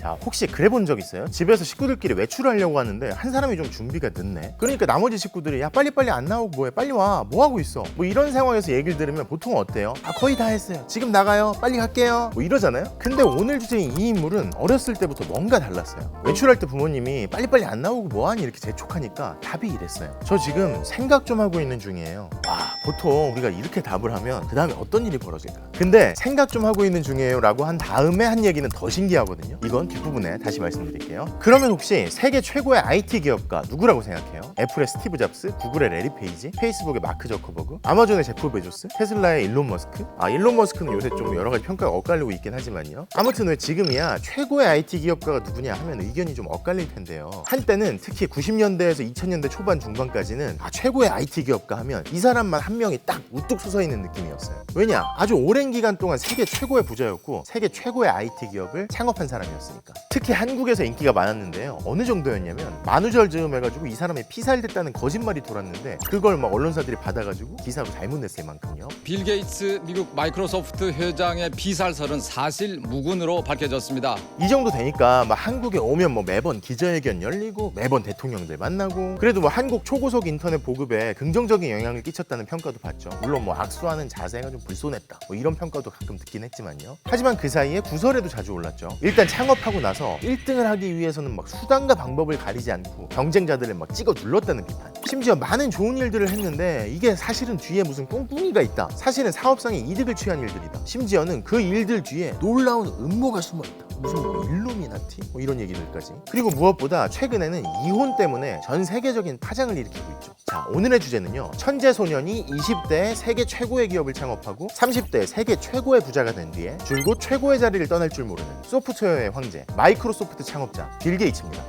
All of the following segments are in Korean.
자 혹시 그래 본 적 있어요? 집에서 식구들끼리 외출을 하려고 하는데 한 사람이 좀 준비가 늦네. 그러니까 나머지 식구들이 야 빨리빨리 안 나오고 뭐해? 빨리 와. 뭐하고 있어? 뭐 이런 상황에서 얘기를 들으면 보통 어때요? 아 거의 다 했어요. 지금 나가요. 빨리 갈게요. 뭐 이러잖아요? 근데 오늘 주제인 이 인물은 어렸을 때부터 뭔가 달랐어요. 외출할 때 부모님이 빨리빨리 안 나오고 뭐하니? 이렇게 재촉하니까 답이 이랬어요. 저 지금 생각 좀 하고 있는 중이에요. 와 보통 우리가 이렇게 답을 하면 그 다음에 어떤 일이 벌어질까? 근데 생각 좀 하고 있는 중이에요 라고 한 다음에 한 얘기는 더 신기하거든요. 이건 뒷부분에 다시 말씀드릴게요. 그러면 혹시 세계 최고의 IT 기업가 누구라고 생각해요? 애플의 스티브 잡스, 구글의 레리 페이지, 페이스북의 마크 저커버그, 아마존의 제프 베조스, 테슬라의 일론 머스크? 아 일론 머스크는 요새 좀 여러 가지 평가가 엇갈리고 있긴 하지만요. 아무튼 왜 지금이야 최고의 IT 기업가가 누구냐 하면 의견이 좀 엇갈릴 텐데요. 한때는 특히 90년대에서 2000년대 초반 중반까지는 아 최고의 IT 기업가 하면 이 사람만 한 명이 딱 우뚝 솟아 있는 느낌이었어요. 왜냐? 아주 오랜 기간 동안 세계 최고의 부자였고 세계 최고의 IT 기업을 창업한 사람이었으니까 특히 한국에서 인기가 많았는데요. 어느 정도였냐면 만우절 즈음 해가지고 이 사람이 피살됐다는 거짓말이 돌았는데 그걸 막 언론사들이 받아가지고 기사로 잘못 냈을 만큼요. 빌 게이츠 미국 마이크로소프트 회장의 비살설은 사실 무근으로 밝혀졌습니다. 이 정도 되니까 막 한국에 오면 뭐 매번 기자회견 열리고 매번 대통령들 만나고 그래도 뭐 한국 초고속 인터넷 보급에 긍정적인 영향을 끼쳤다는 평가도 받죠. 물론 뭐 악수하는 자세가 좀 불손했다. 뭐 이런 평가도 가끔 듣긴 했지만요. 하지만 그 사이에 구설에도 자주 올랐죠. 일단 창업하고 나서 1등을 하기 위해서는 막 수단과 방법을 가리지 않고 경쟁자들을 막 찍어 눌렀다는 비판. 심지어 많은 좋은 일들을 했는데 이게 사실은 뒤에 무슨 꿍꿍이가 있다. 사실은 사업상의 이득을 취한 일들이다. 심지어는 그 일들 뒤에 놀라운 음모가 숨어 있다. 무슨 뭐 일루미나티? 뭐 이런 얘기들까지. 그리고 무엇보다 최근에는 이혼 때문에 전 세계적인 파장을 일으키고 있죠. 자 오늘의 주제는요. 천재 소년이 20대에 세계 최고의 기업을 창업하고 30대에 세계 최고의 부자가 된 뒤에 줄곧 최고의 자리를 떠날 줄 모르는 소프트웨어의 황제 마이크로소프트 창업자 빌 게이츠입니다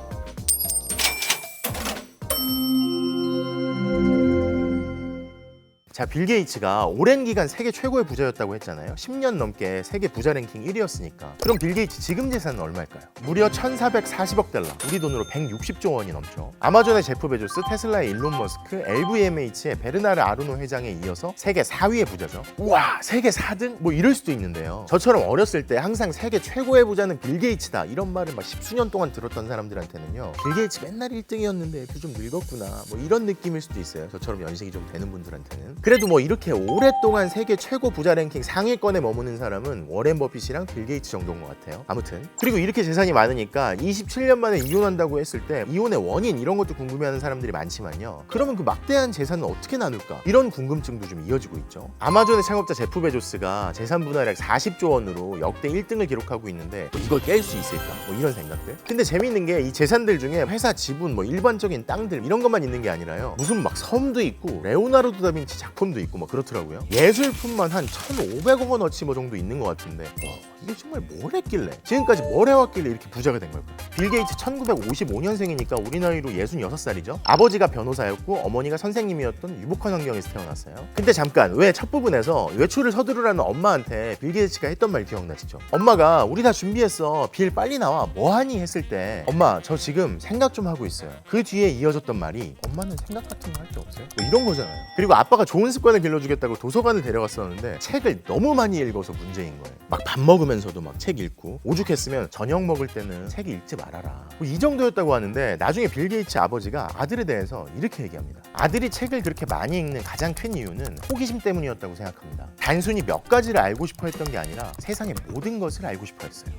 자, 빌 게이츠가 오랜 기간 세계 최고의 부자였다고 했잖아요. 10년 넘게 세계 부자 랭킹 1위였으니까. 그럼 빌 게이츠 지금 재산은 얼마일까요? 무려 1,440억 달러. 우리 돈으로 160조 원이 넘죠. 아마존의 제프 베조스, 테슬라의 일론 머스크, LVMH의 베르나르 아르노 회장에 이어서 세계 4위의 부자죠. 우와, 세계 4등? 뭐 이럴 수도 있는데요. 저처럼 어렸을 때 항상 세계 최고의 부자는 빌 게이츠다. 이런 말을 막 십수년 동안 들었던 사람들한테는요. 빌 게이츠 맨날 1등이었는데 좀 늙었구나. 뭐 이런 느낌일 수도 있어요. 저처럼 연식이 좀 되는 분들한테는. 그래도 뭐 이렇게 오랫동안 세계 최고 부자 랭킹 상위권에 머무는 사람은 워렌 버핏이랑 빌 게이츠 정도인 것 같아요. 아무튼 그리고 이렇게 재산이 많으니까 27년 만에 이혼한다고 했을 때 이혼의 원인 이런 것도 궁금해하는 사람들이 많지만요. 그러면 그 막대한 재산은 어떻게 나눌까? 이런 궁금증도 좀 이어지고 있죠. 아마존의 창업자 제프 베조스가 재산 분할액 40조 원으로 역대 1등을 기록하고 있는데 뭐 이걸 깰 수 있을까? 뭐 이런 생각들. 근데 재미있는 게 이 재산들 중에 회사 지분 뭐 일반적인 땅들 이런 것만 있는 게 아니라요. 무슨 막 섬도 있고 레오나르도 다빈치 작 품도 있고 막 그렇더라고요. 예술품만 한 1,500억 원어치 뭐 정도 있는 것 같은데. 와, 이게 정말 뭘 했길래 지금까지 뭘 해왔길래 이렇게 부자가 된 걸까? 빌 게이츠 1955년생이니까 우리 나이로 66살이죠. 아버지가 변호사였고 어머니가 선생님이었던 유복한 환경에서 태어났어요. 근데 잠깐 왜 첫 부분에서 외출을 서두르라는 엄마한테 빌 게이츠가 했던 말 기억나시죠? 엄마가 우리 다 준비했어. 빌 빨리 나와. 뭐하니 했을 때 엄마 저 지금 생각 좀 하고 있어요. 그 뒤에 이어졌던 말이 엄마는 생각 같은 거 할 게 없어요. 뭐 이런 거잖아요. 그리고 아빠가 좋은 습관을 길러주겠다고 도서관을 데려갔었는데 책을 너무 많이 읽어서 문제인 거예요. 막 밥 먹으면서도 막 책 읽고 오죽했으면 저녁 먹을 때는 책 읽지 말아라. 뭐 이 정도였다고 하는데 나중에 빌 게이츠 아버지가 아들에 대해서 이렇게 얘기합니다. 아들이 책을 그렇게 많이 읽는 가장 큰 이유는 호기심 때문이었다고 생각합니다. 단순히 몇 가지를 알고 싶어 했던 게 아니라 세상의 모든 것을 알고 싶어 했어요.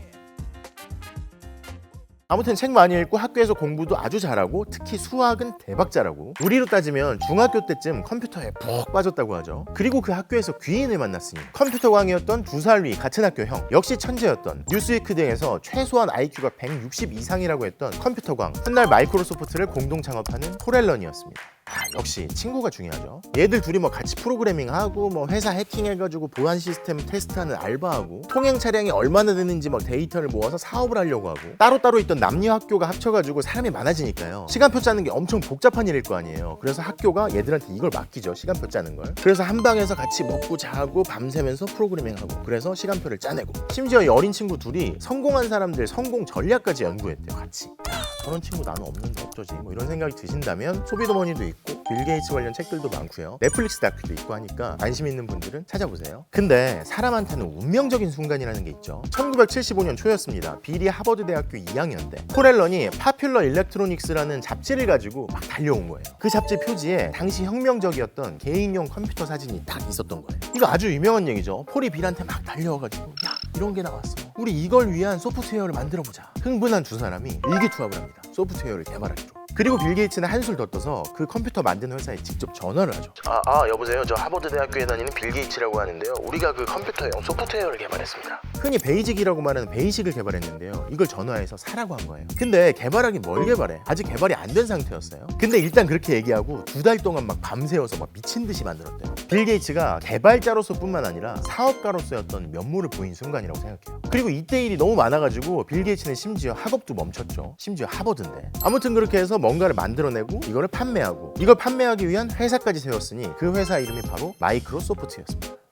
아무튼 책 많이 읽고 학교에서 공부도 아주 잘하고 특히 수학은 대박 잘하고. 우리로 따지면 중학교 때쯤 컴퓨터에 푹 빠졌다고 하죠. 그리고 그 학교에서 귀인을 만났으니 컴퓨터 광이었던 두 살 위 같은 학교 형 역시 천재였던 뉴스위크 등에서 최소한 IQ가 160 이상이라고 했던 컴퓨터 광 훗날 마이크로소프트를 공동 창업하는 코렐런이었습니다 아, 역시 친구가 중요하죠. 얘들 둘이 뭐 같이 프로그래밍하고 뭐 회사 해킹해가지고 보안 시스템 테스트하는 알바하고 통행 차량이 얼마나 되는지 막 데이터를 모아서 사업을 하려고 하고 따로따로 있던 남녀 학교가 합쳐가지고 사람이 많아지니까요. 시간표 짜는 게 엄청 복잡한 일일 거 아니에요. 그래서 학교가 얘들한테 이걸 맡기죠. 시간표 짜는 걸. 그래서 한 방에서 같이 먹고 자고 밤새면서 프로그래밍하고 그래서 시간표를 짜내고 심지어 이 어린 친구 둘이 성공한 사람들 성공 전략까지 연구했대요. 같이. 야, 저런 친구 나는 없는데 어쩌지? 뭐 이런 생각이 드신다면 소비도머니도 있고 빌 게이츠 관련 책들도 많고요. 넷플릭스 다큐도 있고 하니까 관심 있는 분들은 찾아보세요. 근데 사람한테는 운명적인 순간이라는 게 있죠. 1975년 초였습니다. 빌이 하버드 대학교 2학년 때 코렐런이 파퓰러 일렉트로닉스라는 잡지를 가지고 막 달려온 거예요. 그 잡지 표지에 당시 혁명적이었던 개인용 컴퓨터 사진이 딱 있었던 거예요. 이거 아주 유명한 얘기죠. 폴이 빌한테 막 달려와가지고 야 이런 게 나왔어. 우리 이걸 위한 소프트웨어를 만들어 보자. 흥분한 두 사람이 일기투합을 합니다. 소프트웨어를 개발하기로. 그리고 빌 게이츠는 한술 더 떠서 그 컴퓨터 만드는 회사에 직접 전화를 하죠. 아, 아 여보세요. 저 하버드 대학교에 다니는 빌 게이츠라고 하는데요. 우리가 그 컴퓨터용 소프트웨어를 개발했습니다. 흔히 베이직이라고 말하는 베이직을 개발했는데요. 이걸 전화해서 사라고 한 거예요. 근데 개발하긴 뭘 개발해? 아직 개발이 안 된 상태였어요. 근데 일단 그렇게 얘기하고 두 달 동안 막 밤새워서 막 미친 듯이 만들었대요. 빌 게이츠가 개발자로서뿐만 아니라 사업가로서였던 면모를 보인 순간이라고 생각해요. 그리고 이때 일이 너무 많아가지고 빌 게이츠는 심지어 학업도 멈췄죠. 심지어 하버드인데. 아무튼 그렇게 해서 뭔가를 만들어내고 이거를 판매하고 이걸 판매하기 위한 회사까지 세웠으니 그 회사 이름이 바로 마이크로소프트였습니다.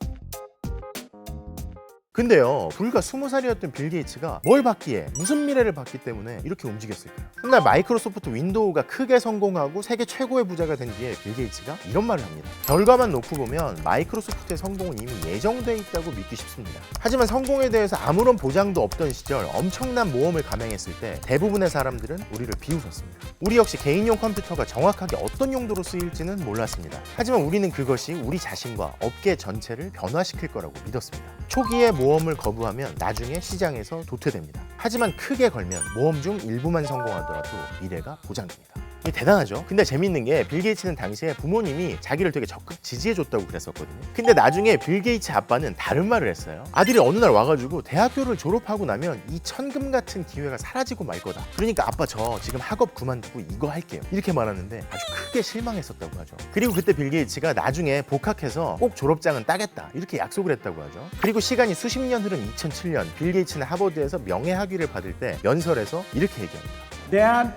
근데요 불과 20살이었던 빌 게이츠가 뭘 받기에 무슨 미래를 봤기 때문에 이렇게 움직였을까요? 훗날 마이크로소프트 윈도우가 크게 성공하고 세계 최고의 부자가 된 뒤에 빌 게이츠가 이런 말을 합니다. 결과만 놓고 보면 마이크로소프트의 성공은 이미 예정돼 있다고 믿기 쉽습니다. 하지만 성공에 대해서 아무런 보장도 없던 시절 엄청난 모험을 감행했을 때 대부분의 사람들은 우리를 비웃었습니다. 우리 역시 개인용 컴퓨터가 정확하게 어떤 용도로 쓰일지는 몰랐습니다. 하지만 우리는 그것이 우리 자신과 업계 전체를 변화시킬 거라고 믿었습니다. 초기에 모험을 거부하면 나중에 시장에서 도태됩니다. 하지만 크게 걸면 모험 중 일부만 성공하더라도 미래가 보장됩니다. 대단하죠? 근데 재밌는 게 빌 게이츠는 당시에 부모님이 자기를 되게 적극 지지해줬다고 그랬었거든요. 근데 나중에 빌 게이츠 아빠는 다른 말을 했어요. 아들이 어느 날 와가지고 대학교를 졸업하고 나면 이 천금 같은 기회가 사라지고 말 거다. 그러니까 아빠 저 지금 학업 그만두고 이거 할게요. 이렇게 말하는데 아주 크게 실망했었다고 하죠. 그리고 그때 빌 게이츠가 나중에 복학해서 꼭 졸업장은 따겠다. 이렇게 약속을 했다고 하죠. 그리고 시간이 수십 년 흐른 2007년 빌 게이츠는 하버드에서 명예 학위를 받을 때 연설에서 이렇게 얘기합니다. Dad,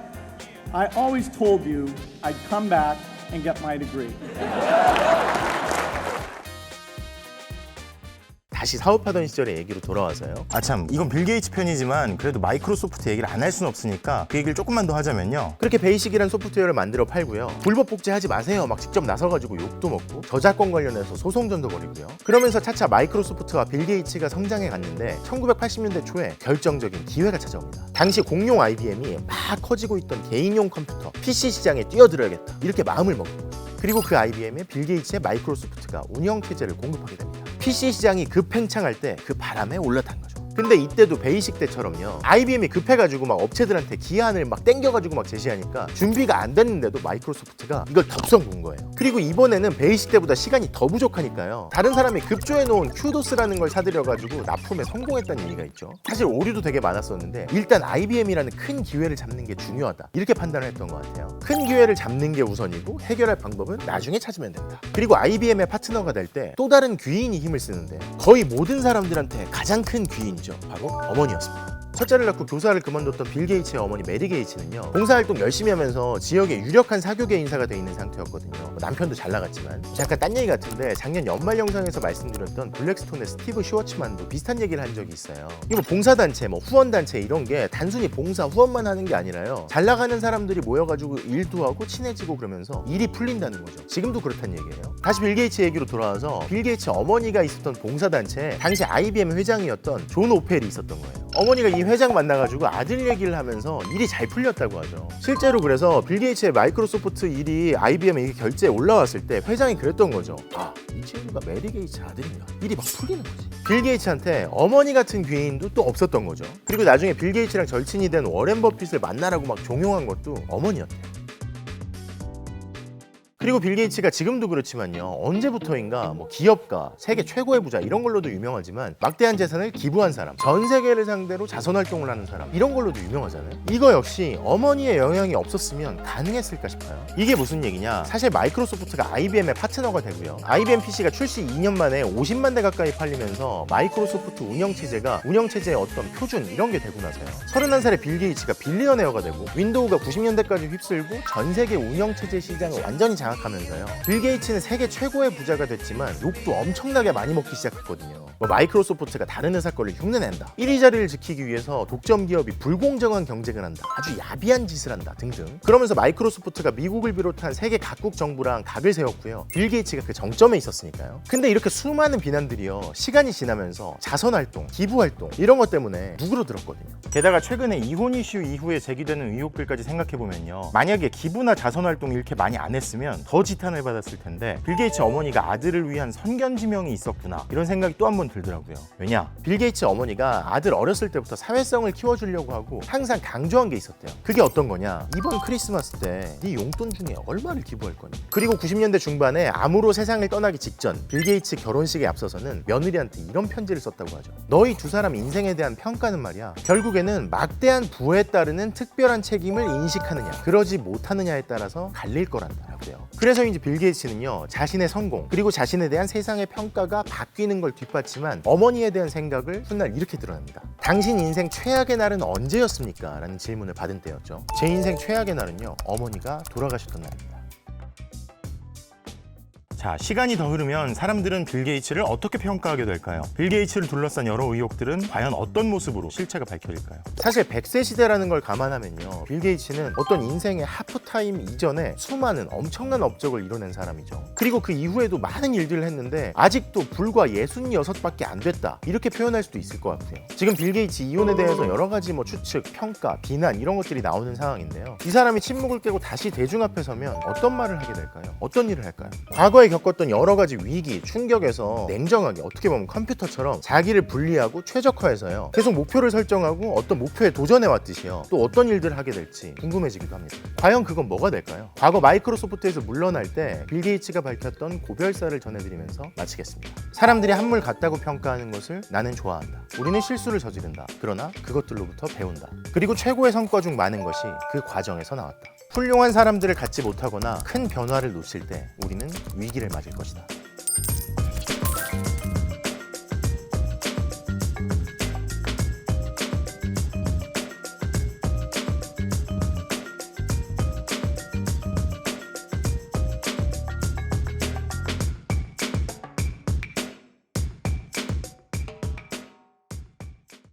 I always told you I'd come back and get my degree. 다시 사업하던 시절의 얘기로 돌아와서요. 아 참 이건 빌 게이츠 편이지만 그래도 마이크로소프트 얘기를 안 할 수는 없으니까 그 얘기를 조금만 더 하자면요 그렇게 베이식이란 소프트웨어를 만들어 팔고요. 불법 복제하지 마세요. 막 직접 나서가지고 욕도 먹고 저작권 관련해서 소송전도 벌이고요. 그러면서 차차 마이크로소프트와 빌 게이츠가 성장해 갔는데 1980년대 초에 결정적인 기회가 찾아옵니다. 당시 공용 IBM이 막 커지고 있던 개인용 컴퓨터 PC 시장에 뛰어들어야겠다. 이렇게 마음을 먹은 거죠. 그리고 그 IBM에 빌 게이츠의 마이크로소프트가 운영 체제를 공급하게 됩니다. PC 시장이 급팽창할 때 그 바람에 올라탄 거죠. 근데 이때도 베이식 때처럼요. IBM이 급해가지고 막 업체들한테 기한을 막 땡겨가지고 막 제시하니까 준비가 안 됐는데도 마이크로소프트가 이걸 덥석 본 거예요. 그리고 이번에는 베이식 때보다 시간이 더 부족하니까요. 다른 사람이 급조해 놓은 큐도스라는 걸 사들여가지고 납품에 성공했다는 얘기가 있죠. 사실 오류도 되게 많았었는데 일단 IBM이라는 큰 기회를 잡는 게 중요하다. 이렇게 판단을 했던 것 같아요. 큰 기회를 잡는 게 우선이고 해결할 방법은 나중에 찾으면 된다. 그리고 IBM의 파트너가 될 때 또 다른 귀인이 힘을 쓰는데 거의 모든 사람들한테 가장 큰 귀인 이죠. 바로 어머니였습니다. 첫째를 낳고 교사를 그만뒀던 빌 게이츠의 어머니 메리 게이츠는요 봉사활동 열심히 하면서 지역의 유력한 사교계 인사가 돼 있는 상태였거든요. 뭐 남편도 잘 나갔지만. 잠깐 딴 얘기 같은데 작년 연말 영상에서 말씀드렸던 블랙스톤의 스티브 슈워츠만도 비슷한 얘기를 한 적이 있어요. 이거 뭐 봉사단체 뭐 후원단체 이런 게 단순히 봉사 후원만 하는 게 아니라요. 잘 나가는 사람들이 모여가지고 일도 하고 친해지고 그러면서 일이 풀린다는 거죠. 지금도 그렇다는 얘기예요. 다시 빌 게이츠 얘기로 돌아와서 빌 게이츠 어머니가 있었던 봉사단체에 당시 IBM 회장이었던 존 오펠이 있었던 거예요. 어머니가 이 회장 만나가지고 아들 얘기를 하면서 일이 잘 풀렸다고 하죠. 실제로 그래서 빌 게이츠의 마이크로소프트 일이 IBM에 결제에 올라왔을 때 회장이 그랬던 거죠. 아, 이 친구가 메리 게이츠 아들인가? 일이 막 풀리는 거지. 빌 게이츠한테 어머니 같은 귀인도 또 없었던 거죠. 그리고 나중에 빌 게이츠랑 절친이 된 워렌 버핏을 만나라고 막 종용한 것도 어머니였대요. 그리고 빌 게이츠가 지금도 그렇지만요. 언제부터인가 뭐 기업가 세계 최고의 부자 이런 걸로도 유명하지만 막대한 재산을 기부한 사람 전 세계를 상대로 자선 활동을 하는 사람 이런 걸로도 유명하잖아요. 이거 역시 어머니의 영향이 없었으면 가능했을까 싶어요. 이게 무슨 얘기냐? 사실 마이크로소프트가 IBM의 파트너가 되고요. IBM PC가 출시 2년 만에 50만 대 가까이 팔리면서 마이크로소프트 운영 체제가 운영 체제의 어떤 표준 이런 게 되고 나서요. 31살의 빌 게이츠가 빌리언웨어가 되고 윈도우가 90년대까지 휩쓸고 전 세계 운영 체제 시장을 완전히 장악 장악하면서요. 빌 게이츠는 세계 최고의 부자가 됐지만 욕도 엄청나게 많이 먹기 시작했거든요. 뭐 마이크로소프트가 다른 회사 거를 흉내낸다. 1위 자리를 지키기 위해서 독점 기업이 불공정한 경쟁을 한다. 아주 야비한 짓을 한다 등등. 그러면서 마이크로소프트가 미국을 비롯한 세계 각국 정부랑 각을 세웠고요. 빌 게이츠가 그 정점에 있었으니까요. 근데 이렇게 수많은 비난들이요. 시간이 지나면서 자선 활동, 기부 활동 이런 것 때문에 누그러들었거든요. 게다가 최근에 이혼 이슈 이후에 제기되는 의혹들까지 생각해 보면요. 만약에 기부나 자선 활동을 이렇게 많이 안 했으면 더 지탄을 받았을 텐데 빌 게이츠 어머니가 아들을 위한 선견지명이 있었구나 이런 생각이 또 한 번 들더라고요. 왜냐? 빌 게이츠 어머니가 아들 어렸을 때부터 사회성을 키워주려고 하고 항상 강조한 게 있었대요. 그게 어떤 거냐? 이번 크리스마스 때 네 용돈 중에 얼마를 기부할 거니? 그리고 90년대 중반에 암으로 세상을 떠나기 직전 빌 게이츠 결혼식에 앞서서는 며느리한테 이런 편지를 썼다고 하죠. 너희 두 사람 인생에 대한 평가는 말이야. 결국에는 막대한 부에 따르는 특별한 책임을 인식하느냐, 그러지 못하느냐에 따라서 갈릴 거란다. 그래요. 그래서인지 빌 게이츠는요 자신의 성공 그리고 자신에 대한 세상의 평가가 바뀌는 걸 뒷받침한 어머니에 대한 생각을 훗날 이렇게 드러냅니다. 당신 인생 최악의 날은 언제였습니까? 라는 질문을 받은 때였죠. 제 인생 최악의 날은요 어머니가 돌아가셨던 날입니다. 자, 시간이 더 흐르면 사람들은 빌 게이츠를 어떻게 평가하게 될까요? 빌 게이츠를 둘러싼 여러 의혹들은 과연 어떤 모습으로 실체가 밝혀질까요? 사실 100세 시대라는 걸 감안하면요. 빌 게이츠는 어떤 인생의 하프타임 이전에 수많은 엄청난 업적을 이뤄낸 사람이죠. 그리고 그 이후에도 많은 일들을 했는데 아직도 불과 66밖에 안 됐다. 이렇게 표현할 수도 있을 것 같아요. 지금 빌 게이츠 이혼에 대해서 여러 가지 뭐 추측, 평가, 비난 이런 것들이 나오는 상황인데요. 이 사람이 침묵을 깨고 다시 대중 앞에 서면 어떤 말을 하게 될까요? 어떤 일을 할까요? 과거에 겪었던 여러 가지 위기, 충격에서 냉정하게 어떻게 보면 컴퓨터처럼 자기를 분리하고 최적화해서요. 계속 목표를 설정하고 어떤 목표에 도전해 왔듯이요. 또 어떤 일들을 하게 될지 궁금해지기도 합니다. 과연 그건 뭐가 될까요? 과거 마이크로소프트에서 물러날 때 빌 게이츠가 밝혔던 고별사를 전해드리면서 마치겠습니다. 사람들이 한물 같다고 평가하는 것을 나는 좋아한다. 우리는 실수를 저지른다. 그러나 그것들로부터 배운다. 그리고 최고의 성과 중 많은 것이 그 과정에서 나왔다. 훌륭한 사람들을 갖지 못하거나 큰 변화를 놓칠 때 우리는 위기를 맞을 것이다.